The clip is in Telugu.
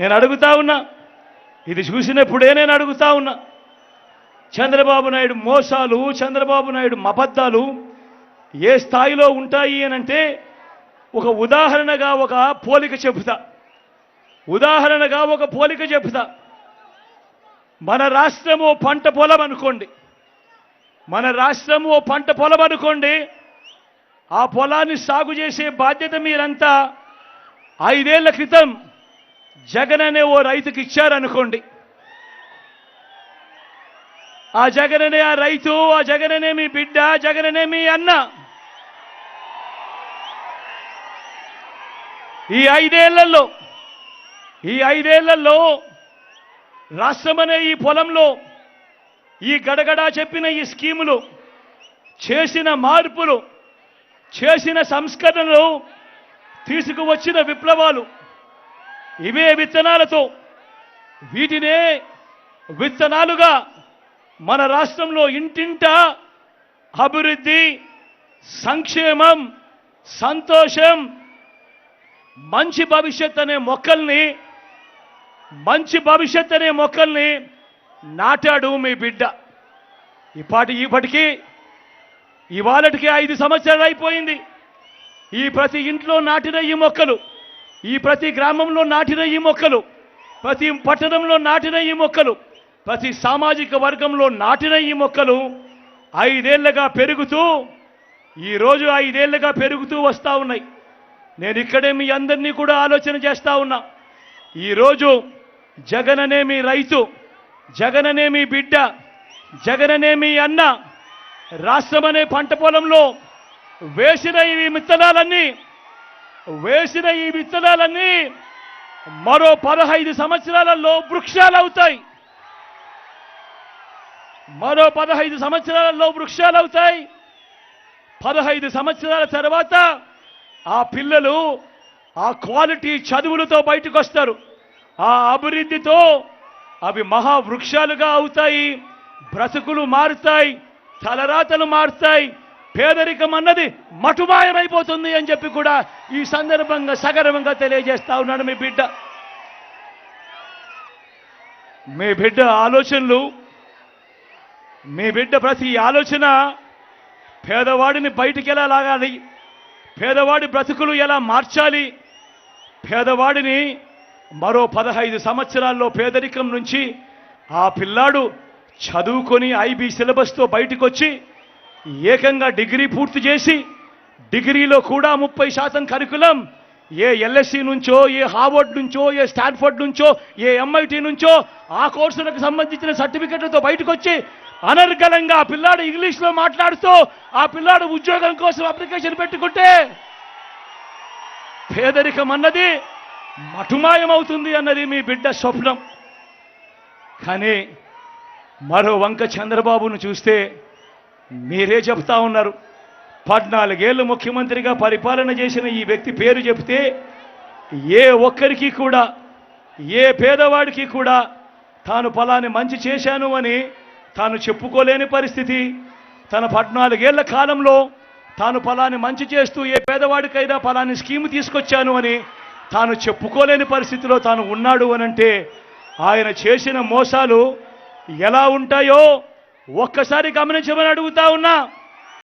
నేను అడుగుతా ఉన్నా. ఇది చూసినప్పుడే నేను అడుగుతా ఉన్నా. చంద్రబాబు నాయుడు మోసాలు చంద్రబాబు నాయుడు అబద్ధాలు ఏ స్థాయిలో ఉంటాయి అని అంటే ఒక ఉదాహరణగా ఒక పోలిక చెబుతా. ఉదాహరణగా ఒక పోలిక చెబుతా. మన రాష్ట్రము పంట పొలం అనుకోండి. మన రాష్ట్రము ఓ పంట పొలం అనుకోండి. ఆ పొలాన్ని సాగు చేసే బాధ్యత మీరంతా ఐదేళ్ళ క్రితం జగన్ అనే ఓ రైతుకి ఇచ్చారనుకోండి. ఆ జగననే ఆ రైతు ఆ జగననే మీ బిడ్డ జగననే మీ అన్న. ఈ ఐదేళ్ళలో ఈ ఐదేళ్ళలో రాష్ట్రం అనే ఈ పొలంలో ఈ గడగడా చెప్పిన ఈ స్కీములు చేసిన మార్పులు చేసిన సంస్కరణలు తీసుకువచ్చిన విప్లవాలు ఇవే విత్తనాలతో వీటినే విత్తనాలుగా మన రాష్ట్రంలో ఇంటింట అభివృద్ధి సంక్షేమం సంతోషం మంచి భవిష్యత్ అనే మొక్కల్ని మంచి భవిష్యత్ అనే మొక్కల్ని నాటాడు మీ బిడ్డ. ఇప్పటి ఇప్పటికీ ఇవాళటికి ఐదు సంవత్సరాలు అయిపోయింది. ఈ ప్రతి ఇంట్లో నాటిన ఈ మొక్కలు ఈ ప్రతి గ్రామంలో నాటిన ఈ మొక్కలు ప్రతి పట్టణంలో నాటిన ఈ మొక్కలు ప్రతి సామాజిక వర్గంలో నాటిన ఈ మొక్కలు ఐదేళ్ళుగా పెరుగుతూ ఈరోజు ఐదేళ్ళుగా పెరుగుతూ వస్తూ ఉన్నాయి. నేను ఇక్కడే మీ అందరినీ కూడా ఆలోచన చేస్తూ ఉన్నా. ఈరోజు జగననే మీ రైతు జగననే మీ బిడ్డ జగననే మీ అన్న రాష్ట్రం అనే పంట పొలంలో వేసిన ఈ విత్తనాలన్నీ వేసిన ఈ విత్తనాలన్నీ మరో పదహైదు సంవత్సరాలలో వృక్షాలు అవుతాయి మరో పదహైదు సంవత్సరాలలో వృక్షాలు అవుతాయి పదహైదు సంవత్సరాల తర్వాత ఆ పిల్లలు ఆ క్వాలిటీ చదువులతో బయటకు వస్తారు ఆ అభివృద్ధితో అవి మహావృక్షాలుగా అవుతాయి. బ్రతుకులు మారుతాయి. తలరాతలు మారుతాయి. పేదరికం అన్నది మటుమాయమైపోతుంది అని చెప్పి కూడా ఈ సందర్భంగా సగర్వంగా తెలియజేస్తా ఉన్నాడు మీ బిడ్డ. మీ బిడ్డ ఆలోచనలు మీ బిడ్డ ప్రతి ఆలోచన పేదవాడిని బయటికి ఎలా లాగాలి పేదవాడి బ్రతుకులు ఎలా మార్చాలి పేదవాడిని మరో పదహైదు సంవత్సరాల్లో పేదరికం నుంచి ఆ పిల్లాడు చదువుకొని ఐబీ సిలబస్తో బయటకు వచ్చి ఏకంగా డిగ్రీ పూర్తి చేసి డిగ్రీలో కూడా ముప్పై శాతం కరికులం. ఏ ఎల్ఎస్సి నుంచో ఏ హార్వర్డ్ నుంచో ఏ స్టాన్ఫర్డ్ నుంచో ఏ ఎంఐటి నుంచో ఆ కోర్సులకు సంబంధించిన సర్టిఫికెట్లతో బయటకు వచ్చి అనర్గళంగా ఆ పిల్లాడు ఇంగ్లీష్లో మాట్లాడుతూ ఆ పిల్లాడు ఉద్యోగం కోసం అప్లికేషన్ పెట్టుకుంటే పేదరికం అన్నది మటుమాయమవుతుంది అన్నది మీ బిడ్డ స్వప్నం. కానీ మరో వంక చంద్రబాబును చూస్తే మీరే చెప్తా ఉన్నారు. పద్నాలుగేళ్ళు ముఖ్యమంత్రిగా పరిపాలన చేసిన ఈ వ్యక్తి పేరు చెప్తే ఏ ఒక్కరికి కూడా ఏ పేదవాడికి కూడా తాను ఫలాని మంచి చేశాను అని తాను చెప్పుకోలేని పరిస్థితి. తన పద్నాలుగేళ్ళ కాలంలో తాను ఫలాని మంచి చేస్తూ ఏ పేదవాడికైనా ఫలాని స్కీమ్ తీసుకొచ్చాను అని తాను చెప్పుకోలేని పరిస్థితిలో తాను ఉన్నాడు అనంటే ఆయన చేసిన మోసాలు ఎలా ఉంటాయో ఒక్కసారి గమనించమని అడుగుతా ఉన్నా.